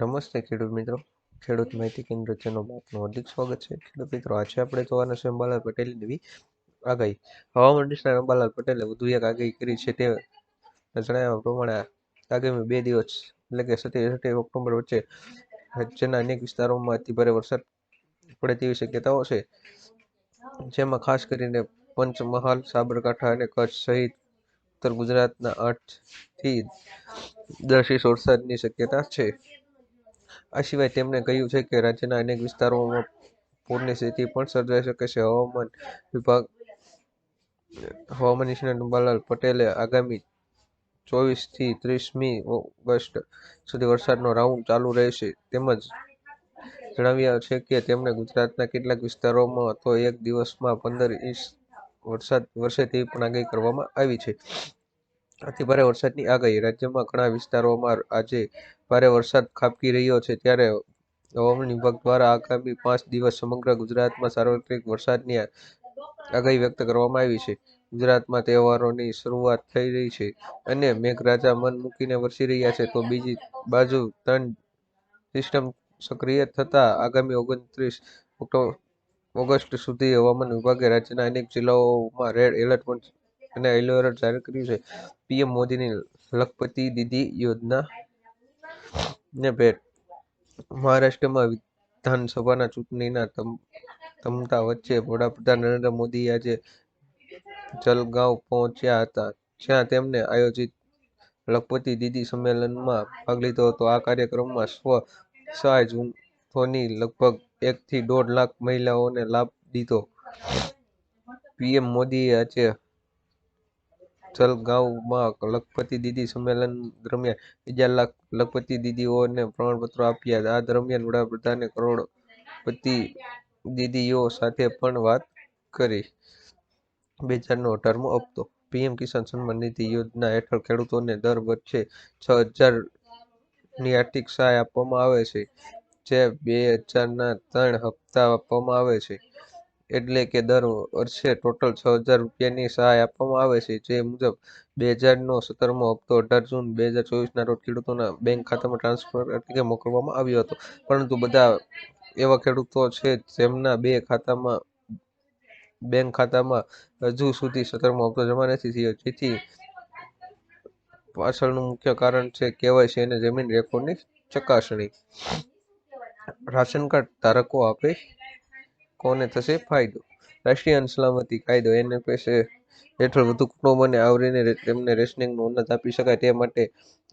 નમસ્તે ખેડૂત મિત્રો. ખેડૂત માહિતી કેન્દ્ર ચેનલમાં આપનું હાર્દિક સ્વાગત છે. ખેડૂત મિત્રો, આજે આપણે જોવાના છે અંબાલાલ પટેલની નવી આગાહી. હવામાન નિષ્ણાત અંબાલાલ પટેલે વધુ એક આગાહી કરી છે તે જણાવ્યા પ્રમાણે આગામી બે દિવસ એટલે કે સત્યાવીસ અઠ્યાવીસ ઓક્ટોબર વચ્ચે રાજ્યના અનેક વિસ્તારોમાં અતિભારે વરસાદ પડે તેવી શક્યતાઓ છે. જેમાં ખાસ કરીને પંચમહાલ, સાબરકાંઠા અને કચ્છ સહિત ઉત્તર ગુજરાતના આઠથી દસ ઇંચ વરસાદની શક્યતા છે. આ સિવાય તેમણે કહ્યું છે કે રાજ્યના અનેક વિસ્તારોમાં પૂરની સ્થિતિ પણ સર્જાઈ શકે છે. હવામાન વિભાગ, હવામાન નિષ્ણાત અંબાલાલ પટેલે આગામી ચોવીસથી ત્રીસમી ઓગસ્ટ સુધી વરસાદનો રાઉન્ડ ચાલુ રહેશે તેમજ જણાવ્યા છે કે તેમણે ગુજરાતના કેટલાક વિસ્તારોમાં તો એક દિવસમાં પંદર ઇંચ વરસાદ વરસે પણ આગાહી કરવામાં આવી છે. અતિભારે વરસાદની આગાહી. રાજ્યમાં ઘણા વિસ્તારોમાં આજે ભારે વરસાદ ખાબકી રહ્યો છે, ત્યારે હવામાન વિભાગ દ્વારા આગામી પાંચ દિવસ સમગ્ર ગુજરાતમાં સાર્વત્રિક વરસાદની આગાહી વ્યક્ત કરવામાં આવી છે. ગુજરાતમાં તહેવારોની શરૂઆત થઈ રહી છે અને મેઘરાજા મન મૂકીને વરસી રહ્યા છે. તો બીજી બાજુ ત્રણ સિસ્ટમ સક્રિય થતા આગામી ઓગણત્રીસ ઓગસ્ટ સુધી હવામાન વિભાગે રાજ્યના અનેક જિલ્લાઓમાં રેડ એલર્ટ પણ અને યલો જાહેર કર્યું છે. પીએમ મોદીની લખપતિ દીદી યોજના ને ભેટ. મહારાષ્ટ્રમાં વિધાનસભાના ચૂંટણીના તમતા વચ્ચે વડાપ્રધાન નરેન્દ્ર મોદી આજે જલગાંવ પહોંચ્યા હતા, જ્યાં તેમણે આયોજિત લખપતિ દીદી સંમેલનમાં ભાગ લીધો હતો. આ કાર્યક્રમમાં સ્વ સહાય જૂથોની લગભગ એકથી દોઢ લાખ મહિલાઓને લાભ દીધો. પીએમ મોદીએ આજે જલગાંવમાં લખપતિ દીદી સંમેલન દરમિયાન બીજા લાખ લખપતિ દીદીઓને પ્રમાણપત્રો આપ્યા. આ દરમિયાન વડાપ્રધાને કરોડપતિ દીદીઓ સાથે પણ વાત કરી. બે હજારનો અઢારમો હપ્તો. પીએમ કિસાન સન્માન નિધિ યોજના હેઠળ ખેડૂતોને દર વર્ષે છ હજારની આર્થિક સહાય આપવામાં આવે છે, જે બે હજારના ત્રણ હપ્તા આપવામાં આવે છે. એટલે કે દર વર્ષે ટોટલ છ હજાર રૂપિયાની સહાય આપવામાં આવે છે. જે મુજબ બે હજારનો સત્તરમો હપ્તો અઢાર જૂન બે હજાર ચોવીસના રોજ ખેડૂતોના બેંક ખાતામાં ટ્રાન્સફર એટલે મોકલવામાં આવ્યો હતો. પરંતુ બધા એવા ખેડૂતો છે જેમના બે ખાતામાં બેંક ખાતામાં હજુ સુધી સત્તરમો હપ્તો જમા નથી થયો. જેથી પાછળનું મુખ્ય કારણ છે કેવાયસી અને જમીન રેકોર્ડની ચકાસણી. રાશન કાર્ડ ધારકો આપે કોને થશે ફાયદો? રાષ્ટ્રીય સલામતી કાયદો એનએફએસ હેઠળ વધુ કુટુંબોને આવરીને તેમને રેશનિંગનું ઉન્નત આપી શકાય તે માટે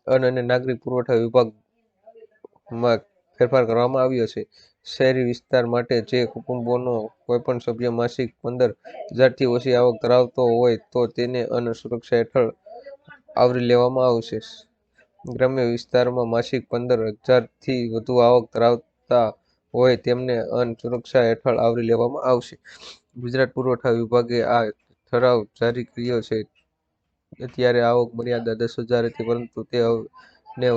અન્ન અને નાગરિક પુરવઠા વિભાગમાં ફેરફાર કરવામાં આવ્યો છે. શહેરી વિસ્તાર માટે જે કુટુંબોનો કોઈપણ સભ્ય માસિક પંદર હજારથી ઓછી આવક ધરાવતો હોય તો તેને અન્ન સુરક્ષા હેઠળ આવરી લેવામાં આવશે. ગ્રામ્ય વિસ્તારમાં માસિક પંદર હજારથી વધુ આવક ધરાવતા હોય તેમને અન્ન સુરક્ષા હેઠળ આવરી લેવામાં આવશે. ગુજરાત પુરવઠા વિભાગે આ ઠરાવ જારી કર્યો છે. અત્યારે આવક મર્યાદા દસ હજાર હતી પરંતુ તે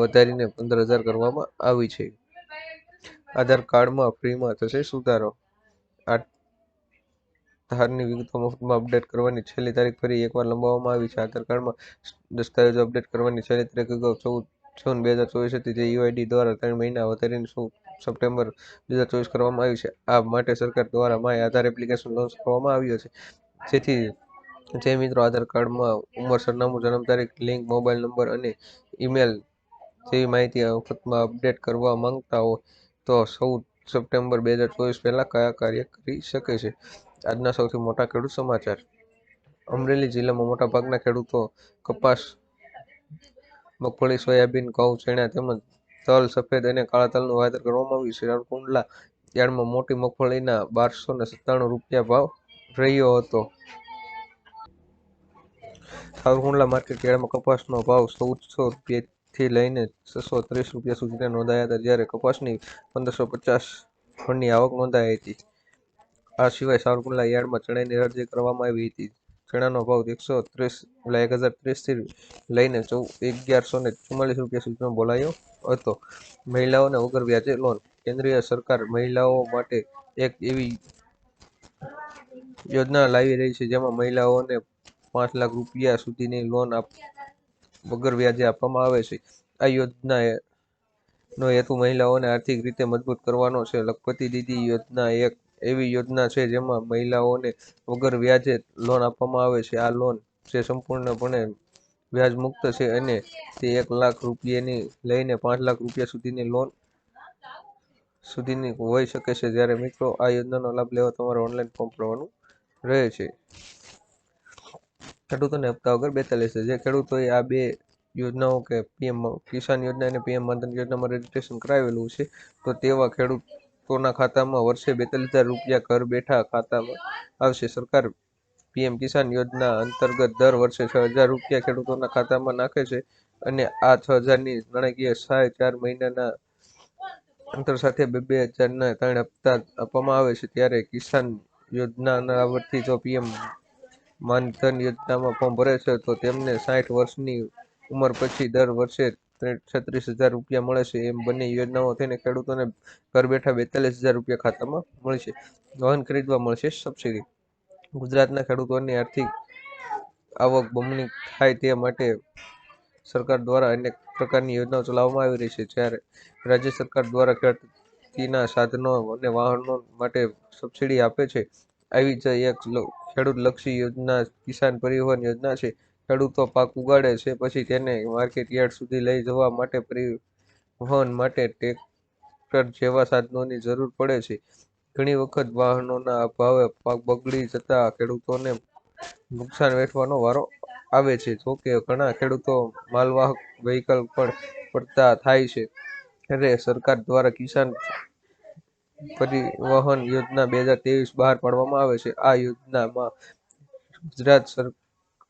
વધારીને પંદર હજાર કરવામાં આવી છે. આધાર કાર્ડમાં ફ્રીમાં થશે સુધારો. આધારની વિગતો મફતમાં અપડેટ કરવાની છેલ્લી તારીખ ફરી એકવાર લંબાવવામાં આવી છે. આધાર કાર્ડમાં દસ્તાવેજો અપડેટ કરવાની છેલ્લી તારીખ અગાઉ ચૌદ જૂન બે હજાર ચોવીસ હતી. જે યુઆઈડી દ્વારા ત્રણ મહિના વધારીને સપ્ટેમ્બર બે હજાર ચોવીસ કરવામાં આવ્યું છે. આ માટે સરકાર દ્વારા માય આધાર એપ્લિકેશન લોન્ચ કરવામાં આવ્યો છે. જેથી જે મિત્રો આધાર કાર્ડમાં ઉંમર, સરનામું, જન્મ તારીખ, લિંક, મોબાઈલ નંબર અને ઈમેલ જેવી માહિતી વખતમાં અપડેટ કરવા માંગતા હોય તો ચૌદ સપ્ટેમ્બર બે હજાર ચોવીસ પહેલાં કયા કાર્ય કરી શકે છે? આજના સૌથી મોટા ખેડૂત સમાચાર. અમરેલી જિલ્લામાં મોટાભાગના ખેડૂતો કપાસ, મગફળી, સોયાબીન, ઘઉં, ચણા તેમજ તલ, સફેદ અને કાળા તલનું વાવેતર કરવામાં આવ્યું. છે રાવરકુંડલા યાર્ડમાં મોટી મગફળીના બારસો ને સત્તાણું રૂપિયા ભાવ રહ્યો હતો. સાવરકુંડલા માર્કેટ યાર્ડમાં કપાસનો ભાવ ચૌદસો રૂપિયાથી લઈને છસો ત્રીસ રૂપિયા સુધીના નોંધાયા હતા, જ્યારે કપાસની પંદરસો પચાસ ફળની આવક નોંધાઈ હતી. આ સિવાય સાવરકુંડલા યાર્ડમાં ચણાની હરાજી કરવામાં આવી હતી. ચણાનો ભાવ એકસો ત્રીસ, એટલે એક હજાર ત્રીસથી લઈને ચૌ, અગિયારસો ને ચુમ્માલીસ રૂપિયા સુધીનો બોલાયો. હતો. મહિલાઓને વગર વ્યાજે લોન. કેન્દ્રીય સરકાર મહિલાઓ માટે એક એવી યોજના લાવી રહી છે, જેમાં મહિલાઓને પાંચ લાખ રૂપિયા સુધીની લોન વગર વ્યાજે આપવામાં આવે છે. આ યોજના નો હેતુ મહિલાઓને આર્થિક રીતે મજબૂત કરવાનો છે. લખપતિ દીદી યોજના એક એવી યોજના છે, જેમાં મહિલાઓને વગર વ્યાજે લોન આપવામાં આવે છે. આ લોન જે સંપૂર્ણપણે વ્યાજ મુક્ત છે અને તે એક લાખ રૂપિયાની લઈને પાંચ લાખ રૂપિયા સુધીની લોન સુધીની હોઈ શકે છે. જ્યારે મિત્રો આ યોજનાનો લાભ લેવા તમારે ઓનલાઈન ફોર્મ ભરવાનું રહે છે. ખેડૂતોને હપ્તા વગર બેતાલીસ જે ખેડૂતોએ આ બે યોજનાઓ કે પીએમ કિસાન યોજના અને પીએમ માનધન યોજનામાં રજીસ્ટ્રેશન કરાવેલું છે, તો તેવા ખેડૂતોના ખાતામાં વર્ષે બેતાલીસ હજાર રૂપિયા ઘર બેઠા ખાતામાં આવશે. સરકાર પીએમ કિસાન યોજના અંતર્ગત દર વર્ષે છ હજાર રૂપિયા ખેડૂતોના ખાતામાં નાખે છે અને આ છ હજારની નાણાકીય સહાય ચાર મહિનાના અંતર સાથે બે બે હજારના ત્રણ હપ્તા આપવામાં આવે છે. ત્યારે કિસાન યોજનાના લાભાર્થી જો પીએમ માનધન યોજનામાં ફોર્મ ભરે છે, તો તેમને સાઠ વર્ષની ઉંમર પછી દર વર્ષે છત્રીસ હજાર રૂપિયા મળે છે. એમ બંને યોજનાઓ થઈને ખેડૂતોને ઘર બેઠા બેતાલીસ હજાર રૂપિયા ખાતામાં મળશે વાહન ખરીદવા મળશે સબસિડી. ગુજરાતના ખેડૂતોની આર્થિક આવક બમણી થાય તે માટે સરકાર દ્વારા અનેક પ્રકારની યોજનાઓ ચલાવવામાં આવી રહી છે, જ્યારે રાજ્ય સરકાર દ્વારા ખેતીના સાધનો અને વાહનો માટે સબસિડી આપે છે. આવી જ એક ખેડૂતલક્ષી યોજના, કિસાન પરિવહન યોજના છે. ખેડૂતો પાક ઉગાડે છે, પછી તેને માર્કેટ યાર્ડ સુધી લઈ જવા માટે પરિવહન માટે ટ્રેક્ટર જેવા સાધનોની જરૂર પડે છે. ઘણી વખત વાહનોના અભાવે પાક બગડી જતા ખેડૂતોને નુકસાન વેઠવાનો વારો આવે છે જોકે ઘણા ખેડૂતો માલવાહક વ્હીકલ પણ પડતા થાય છે. ત્યારે સરકાર દ્વારા કિસાન પરિવહન યોજના બે હજાર ત્રેવીસ બહાર પાડવામાં આવે છે. આ યોજનામાં ગુજરાત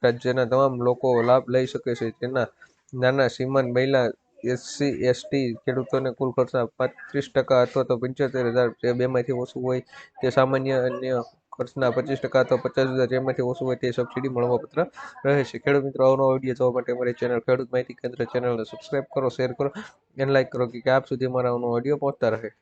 રાજ્યના તમામ લોકો લાભ લઈ શકે છે. જેના નાના શ્રીમંત મહિલા એસસી, એસટી ખેડૂતોને કુલ ખર્ચના પાંત્રીસ ટકા અથવા તો પંચોતેર હજાર જે બેમાંથી ઓછું હોય તે સામાન્ય અન્ય ખર્ચના પચીસ ટકા અથવા પચાસ હજાર જેમાંથી ઓછું હોય તે સબસિડી મળવાપત્ર રહે છે. ખેડૂત મિત્રો અવનવો વીડિયો જોવા માટે અમારી ચેનલ ખેડૂત માહિતી કેન્દ્ર ચેનલને સબસ્ક્રાઈબ કરો શેર કરો અને લાઇક કરો કે આપ સુધી અમારા અવનો ઓડિયો પહોંચતા રહે.